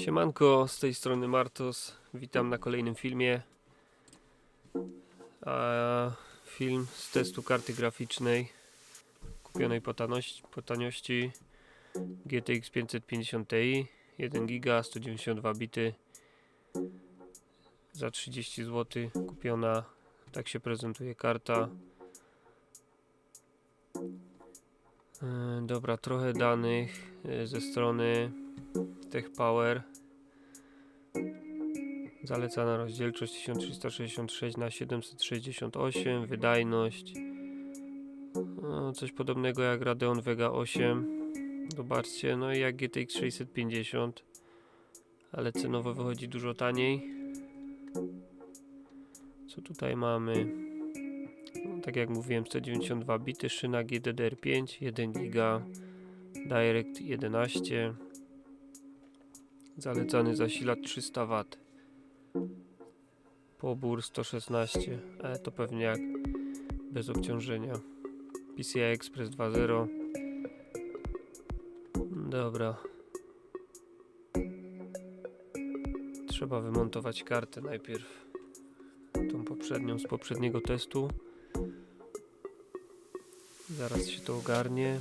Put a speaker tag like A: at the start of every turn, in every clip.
A: Siemanko, z tej strony Martos. Witam na kolejnym filmie. A, film z testu karty graficznej kupionej po, po taniości GTX 550 Ti 1 GB 192 bity za 30 zł kupiona. Tak się prezentuje karta. E, Dobra, trochę danych e, ze strony TechPower. Zalecana rozdzielczość 1366 na 768, wydajność no, coś podobnego jak Radeon Vega 8. Zobaczcie, no i jak GTX 650, ale cenowo wychodzi dużo taniej. Co tutaj mamy? No, tak jak mówiłem, 192 bity, szyna GDDR5, 1 GB, Direct 11. Zalecany zasilacz 300 W. Pobór 116, ale to pewnie jak bez obciążenia. PCI Express 2.0. Dobra. Trzeba wymontować kartę najpierw. Tą poprzednią z poprzedniego testu. Zaraz się to ogarnie.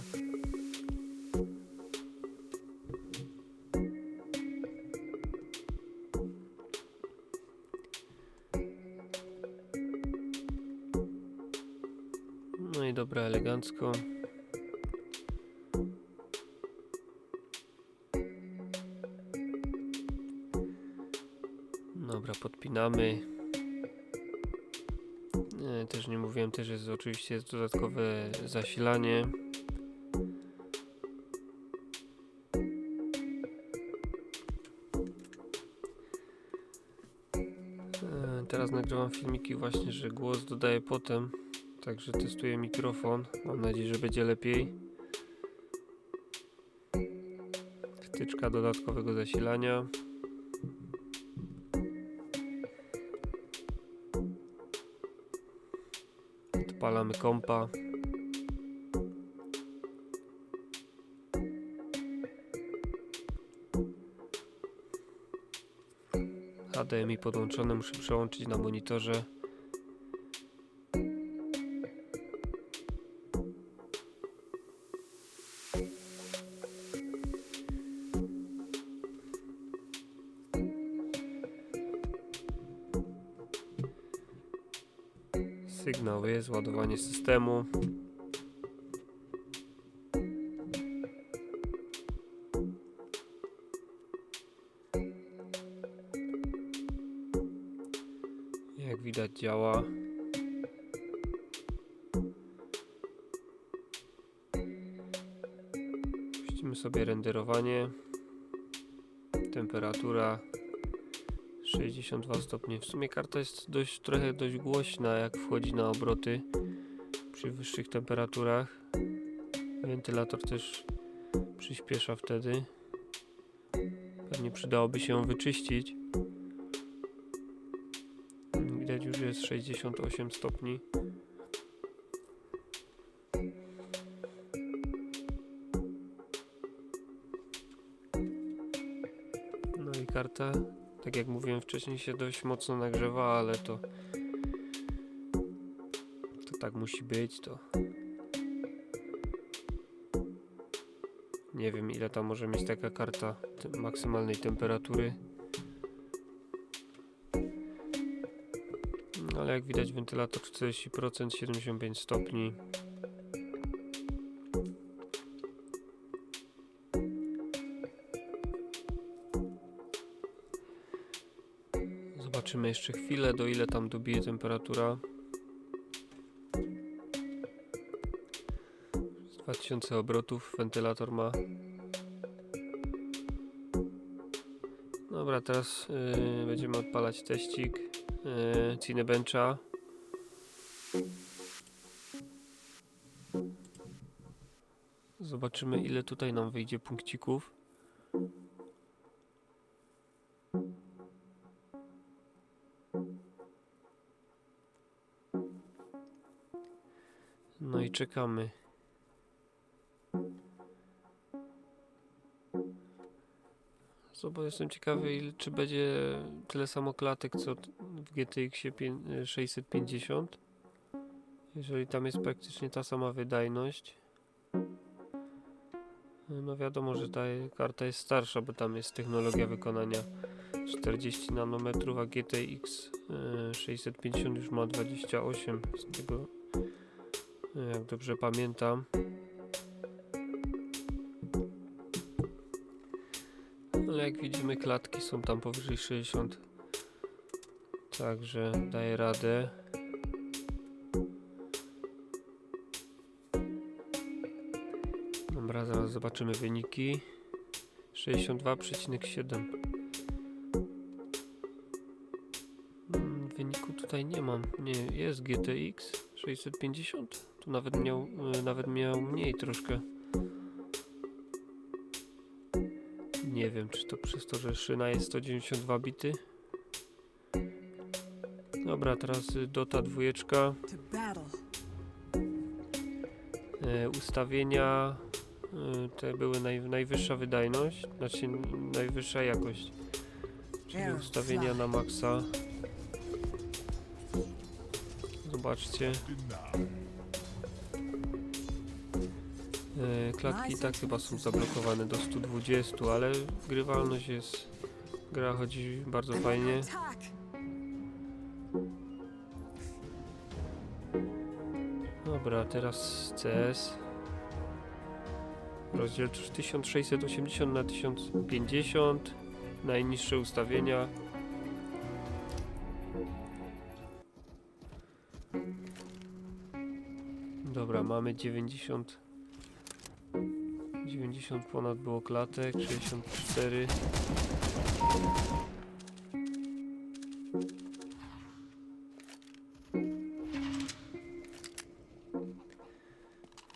A: Elegancko. Dobra, podpinamy. Nie, też nie mówiłem, też jest oczywiście jest dodatkowe zasilanie. E, Teraz nagrywam filmiki właśnie, że głos dodaję potem. Także testuję mikrofon. Mam nadzieję, że będzie lepiej. Wtyczka dodatkowego zasilania. Odpalamy kompa. HDMI podłączone muszę przełączyć na monitorze. Jest, ładowanie systemu. Jak widać działa. Puścimy sobie renderowanie. Temperatura 62 stopnie. W sumie karta jest dość trochę dość głośna jak wchodzi na obroty przy wyższych temperaturach. Wentylator też przyspiesza wtedy. Pewnie przydałoby się ją wyczyścić. Widać już jest 68 stopni. No i karta tak jak mówiłem wcześniej się dość mocno nagrzewa, ale to to tak musi być, to nie wiem ile tam może mieć taka karta maksymalnej temperatury. No, ale jak widać wentylator 40%, 75 stopni. Zobaczymy jeszcze chwilę, do ile tam dobije temperatura. 2000 obrotów wentylator ma. Dobra, teraz yy, będziemy odpalać teścik yy, Cinebencha. Zobaczymy ile tutaj nam wyjdzie punkcików. No i czekamy. No bo jestem ciekawy, ile, czy będzie tyle samo klatek, co w GTX 650. Jeżeli tam jest praktycznie ta sama wydajność. No wiadomo, że ta karta jest starsza, bo tam jest technologia wykonania 40 nanometrów, a GTX e, 650 już ma 28 z tego, e, jak dobrze pamiętam. Ale jak widzimy klatki są tam powyżej 60 Także daje radę. Dobra, zaraz zobaczymy wyniki. 62,7 Mm, Wyniku tutaj nie mam. Nie, jest GTX 650 Tu nawet miał, y, nawet miał mniej troszkę Nie wiem, czy to przez to, że szyna jest 192 bity. Dobra, teraz y, Dota dwójeczka. E, ustawienia e, te były naj, najwyższa wydajność, znaczy najwyższa jakość. Czyli ustawienia na maksa. Zobaczcie. Klatki i tak chyba są zablokowane do 120, ale grywalność jest. Gra chodzi bardzo fajnie. Dobra, teraz CS. Rozdzielczość 1680 na 1050. Najniższe ustawienia. Dobra, mamy 90. 90 ponad było klatek, 64.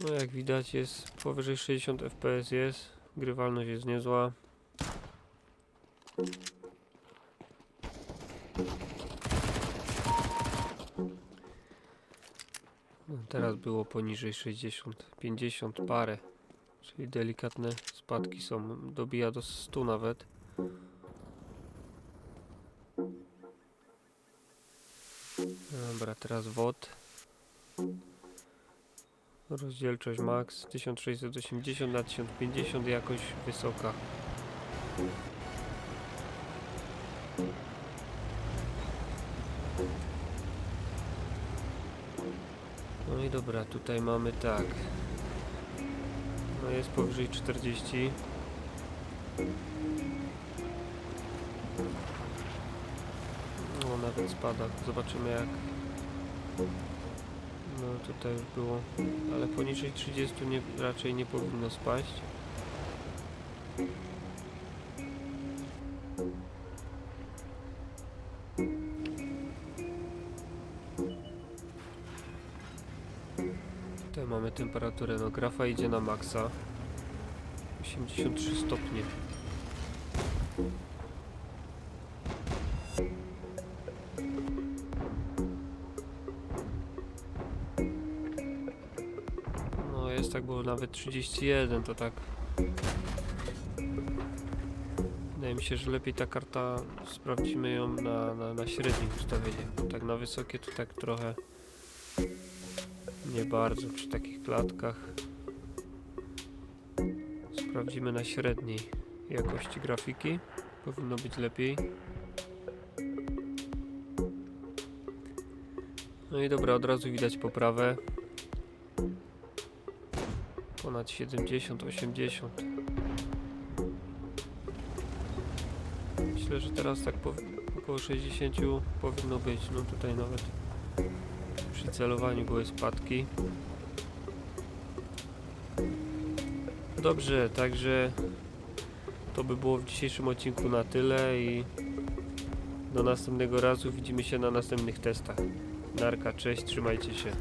A: No jak widać jest powyżej 60 fps jest, grywalność jest niezła. No, teraz było poniżej 60, 50 parę, czyli delikatne spadki są, dobija do 100 nawet. Dobra, teraz WOD. Rozdzielczość max 1680 na 1050 jakość wysoka. No i dobra, tutaj mamy tak. No jest powyżej 40. No nawet spada. Zobaczymy jak. No tutaj już było, ale poniżej 30 nie, raczej nie powinno spaść. Temperaturę, no grafa idzie na maksa. 83 stopnie. No jest tak, bo nawet 31 to tak. Wydaje mi się, że lepiej ta karta sprawdzimy ją na, na, na średnim ustawieniu. Tak na wysokie to tak trochę nie bardzo przy takich klatkach. Sprawdzimy na średniej jakości grafiki. Powinno być lepiej. No i dobra, od razu widać poprawę. Ponad 70, 80. Myślę, że teraz tak około 60 powinno być. No tutaj nawet przy celowaniu były spadki. Dobrze, także to by było w dzisiejszym odcinku na tyle i do następnego razu widzimy się na następnych testach. Narka, cześć, trzymajcie się.